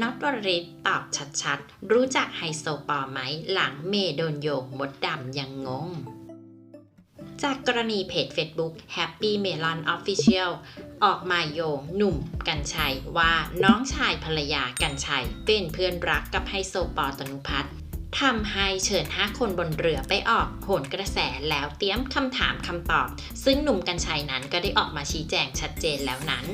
น็อตวรริศตอบชัดๆ รู้จักไฮโซปอไหม หลังเมย์โดนโยงมดดำยังงง จากกรณีเพจ Facebook Happy Melon Official ออกมาโยงหนุ่มกัญชัยว่าน้องชายภรรยากัญชัย เป็นเพื่อนรักกับไฮโซปอตนุพัฒน์ทำให้เชิญ 5 คนบนเรือไปออกโหนกระแสแล้วเตรียมคำถามคำตอบ ซึ่งหนุ่มกัญชัยนั้นก็ได้ออกมาชี้แจงชัดเจนแล้วนั้น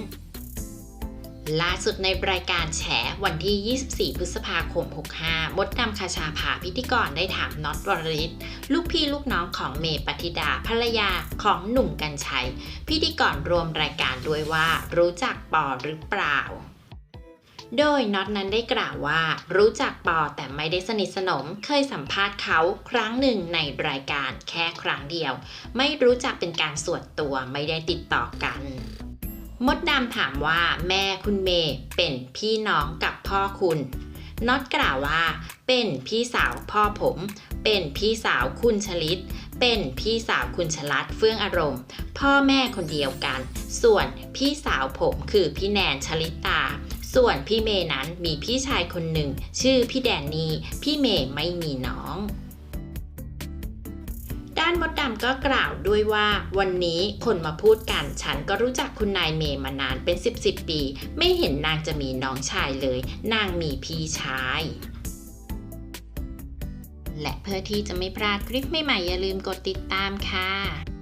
ล่าสุดในรายการแฉวันที่ 24 พฤษภาคม 65 มดดำคาชาภาพิธีกรได้ถามน็อตวรริศลูกพี่ลูกน้องของเมปฏิดาภรรยาของหนุ่มกัญชัย พิธีกรรวมรายการด้วยว่ารู้จักปอหรือเปล่า โดยน็อตนั้นได้กล่าวว่า รู้จักปอแต่ไม่ได้สนิทสนม เคยสัมภาษณ์เขาครั้งหนึ่งในรายการแค่ครั้งเดียว ไม่รู้จักเป็นการส่วนตัวไม่ได้ติดต่อกัน มดดำถามว่าแม่คุณเมย์เป็นพี่น้องกับพ่อคุณน็อตกล่าวว่า เป็นพี่สาวพ่อผม เป็นพี่สาวคุณชลิต เป็นพี่สาวคุณชลัดเฟื่องอารมณ์ พ่อแม่คนเดียวกัน ส่วนพี่สาวผมคือพี่แนนชลิตา ส่วนพี่เมย์นั้นมีพี่ชายคนหนึ่ง ชื่อพี่แดนนี่พี่เมย์ไม่มีน้อง มดดำก็กล่าวด้วยว่าวันนี้คนมาพูดกันฉันก็รู้จักคุณนายเมย์มานานเป็น10บสปี ไม่เห็นนางจะมีน้องชายเลย นางมีพี่ชายและเพื่อที่จะไม่พลาดคลิปใหม่ๆอย่าลืมกดติดตามค่ะ